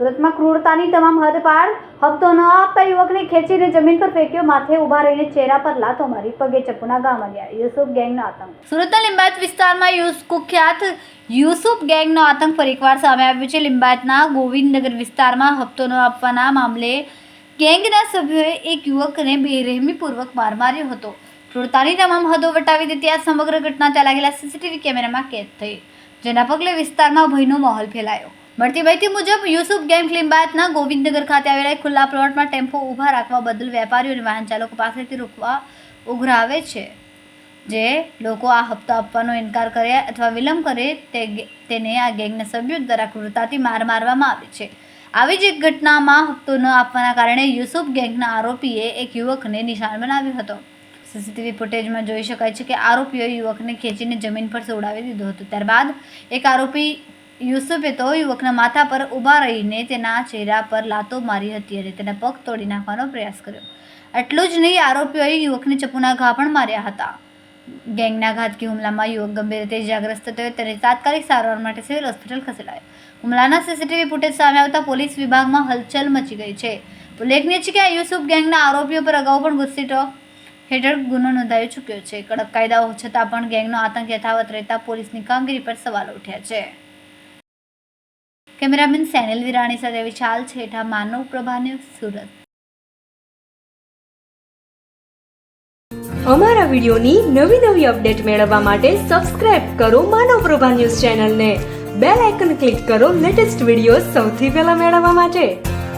સુરતમાં ક્રૂરતાની તમામ હદ પાર હપ્તો ન આપતા યુવકને ખેંચીને જમીન પર ફેંક્યો માથે ઊભા રહીને ચહેરા પર લાતો મારી પગે ચપ્પુના ઘા માર્યા. યુસુફ ગેંગનો આતંક. સુરતના લિંબાયત વિસ્તારમાં યુસ કુખ્યાત યુસુફ ગેંગનો આતંક ફરીકવાર સામે આવ્યો છે. લિંબાયતના ગોવિંદનગર વિસ્તારમાં હપ્તો ન આપવાના મામલે ગેંગના સભ્યોએ એક યુવકને બેરહેમીપૂર્વક માર માર્યો હતો. ક્રૂરતાની તમામ હદો વટાવી દેતી આ સમગ્ર ઘટના ચાલ્યા ગયેલા સીસીટીવી કેમેરામાં કેદ થઈ. જેના પગલે વિસ્તારમાં ભયનો માહોલ ફેલાયો. મળતી માહિતી મુજબ, યુસુફ ગેંગ લિંબાયતના ગોવિંદનગર ખાતે આવેલા ખુલ્લા પ્લોટમાં ટેમ્પો ઊભા રાખવા બદલ વેપારીઓ અને વાહન ચાલકો પાસેથી રોકવા ઉઘરાવે છે, જે લોકો આ હપ્તો આપવાનો ઇનકાર કરે અથવા વિલંબ કરે તે તેને આ ગેંગના સભ્યો દ્વારા ક્રૂરતાથી માર મારવામાં આવે છે. આવી જ એક ઘટનામાં હપ્તો ન આપવાના કારણે યુસુફ ગેંગના આરોપીએ એક યુવકને નિશાન બનાવ્યો હતો. સીસીટીવી ફૂટેજમાં જોઈ શકાય છે કે આરોપીઓએ યુવકને ખેંચીને જમીન પર સોડાવી દીધો હતો. ત્યારબાદ એક આરોપી યુસુફે તો યુવકના માથા પર ઊભા રહીને તેના ચહેરા પર લાતો મારી હતી અને તેના પગ તોડી નાખવાનો પ્રયાસ કર્યો. એટલું જ નહીં, આરોપીઓએ યુવકને ચપ્પુના ઘા પણ માર્યા હતા. ગેંગના ઘાતકી હુમલામાં યુવક ગંભીર રીતે ઇજાગ્રસ્ત થયો. તેને તાત્કાલિક સારવાર માટે સિવિલ હોસ્પિટલ ખસેડાયો. હુમલાના સીસીટીવી ફૂટેજ સામે આવતા પોલીસ વિભાગમાં હલચલ મચી ગઈ છે. ઉલ્લેખનીય છે કે યુસુફ ગેંગના આરોપીઓ પર અગાઉ પણ ગુસ્સીટો હેઠળ ગુનો નોંધાઈ ચૂક્યો છે. કડક કાયદાઓ છતાં પણ ગેંગનો આતંક યથાવત રહેતા પોલીસની કામગીરી પર સવાલ ઉઠ્યા છે. કેમેરામેન સેનિલ વિરાણી સાથે વિશાલ છેઠા, માનવ પ્રભા ન્યૂઝ, સુરત. અમારા વિડીયોની નવી નવી અપડેટ મેળવવા માટે સબસ્ક્રાઇબ કરો માનવ પ્રભા ન્યૂઝ ચેનલને. બેલ આઇકન ક્લિક કરો લેટેસ્ટ વીડિયો સૌથી પહેલા મેળવવા માટે.